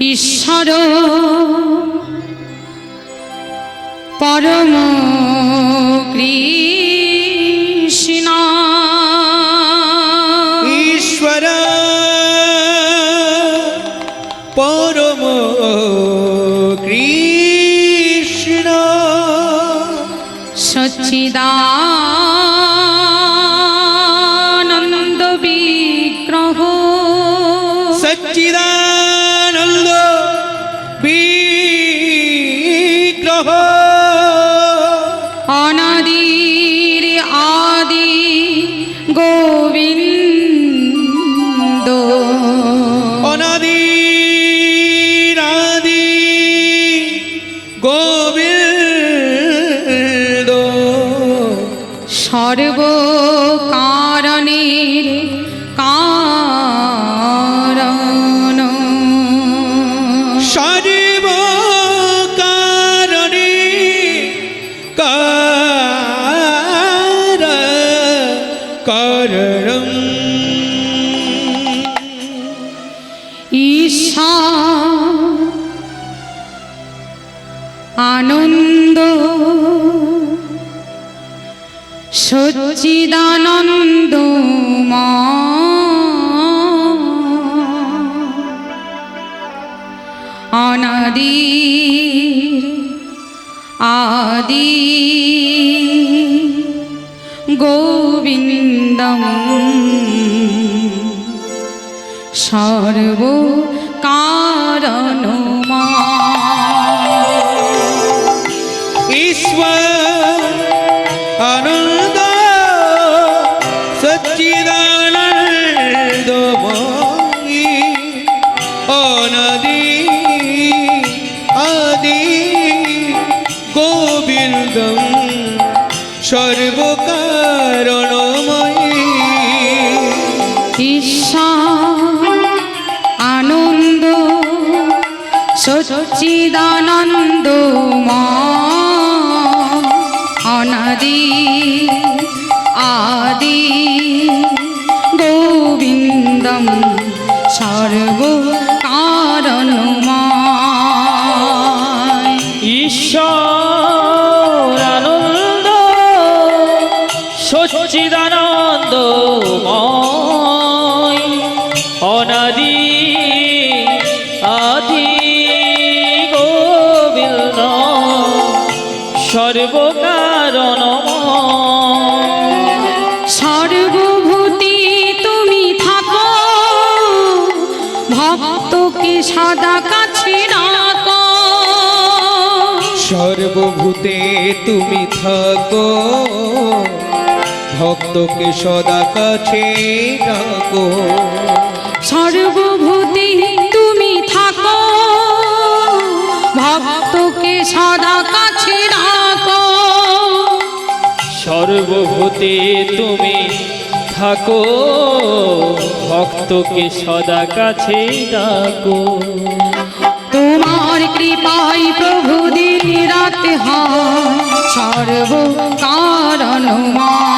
ঈশ্বর পরম কৃষ্ণ সচ্চিদানন্দ সচ্চিদানন্দ অনাদি আদি গোবিন্দম সর্ব কারণ আদি গোবিন্দম সর্বকারণময়ী। আনন্দ সচ্চিদানন্দ সচ্চিদানন্দ অনাদি আদি গোবিন্দ সর্বকারণ সর্বভূতি তুমি থাকো ভক্তকে সদা কাছে রাখো সর্বভূতে তুমি থাকো ভক্তকে সদা কাছে ডাকো। সর্বভূতি তুমি থাকো ভক্তকে সদা কাছে রাখো সর্বভূতে তুমি থাকো ভক্তকে সদা কাছে ডাকো। তোমার কৃপায় প্রভু দিন রাত হয় সর্ব কারণময়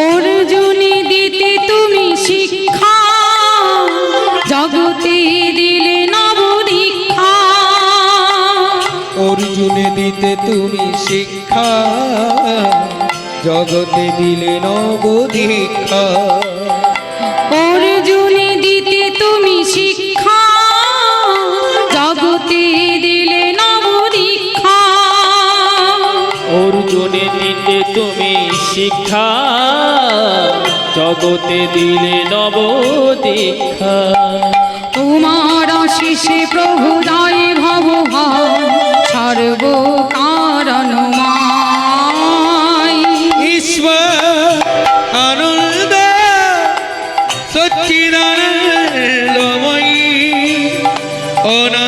অর্জুনে দিতে তুমি শিক্ষা দিলে নবদীক্ষা। দিতে তুমি শিক্ষা জগতে দিলে নব শিক্ষা জগতে দিলে নব দীক্ষা তোমার শিষে প্রভু জয় ভব সর্ব কারণ ঈশ্বর আনন্দ সচ্চিদানন্দময়ী অনাদি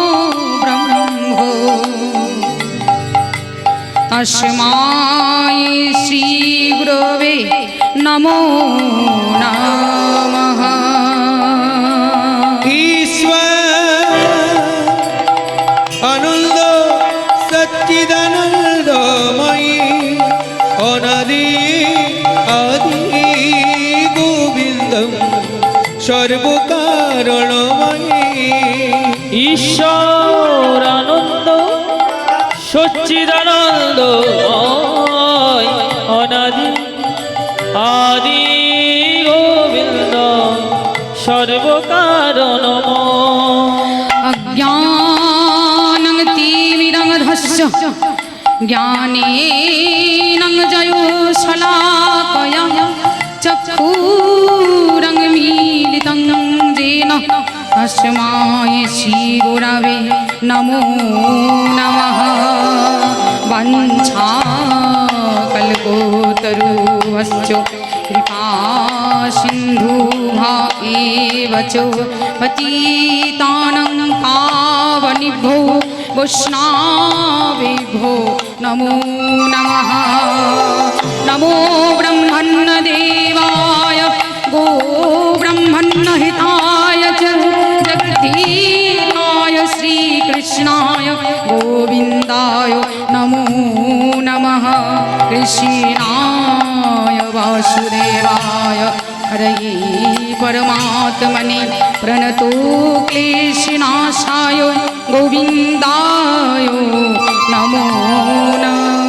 তস্মাই শ্রীগুরবে নমো নমঃ ঈশ্বর আনন্দ সচ্চিদানন্দময়ী অনাদি আদি গোবিন্দ সর্বকারণময়ী ঈশ্বর আনন্দ সচ্চিদানন্দ অনাদি আদি গোবিন্দ সর্বকারণময় अज्ञानं तिमिरङ्धस्य ज्ञानेनं जयो शलाकया चक्षुरङ्मीलितं येन तस्मै श्रीगुरवे नमो नमः वञ्छाकल्पोतरुवश्च कृपा सिन्धुभा एव च पतितानं पावनिभ्यो वैष्णावेभ्यो नमो नमः। नमो ब्रह्मण्यदेवाय गो श्रीकृष्णाय गोविन्दाय नमो नमः कृष्णाय वासुदेवाय हरये परमात्मने प्रणतो क्लेशनाशाय गोविन्दाय नमो नमः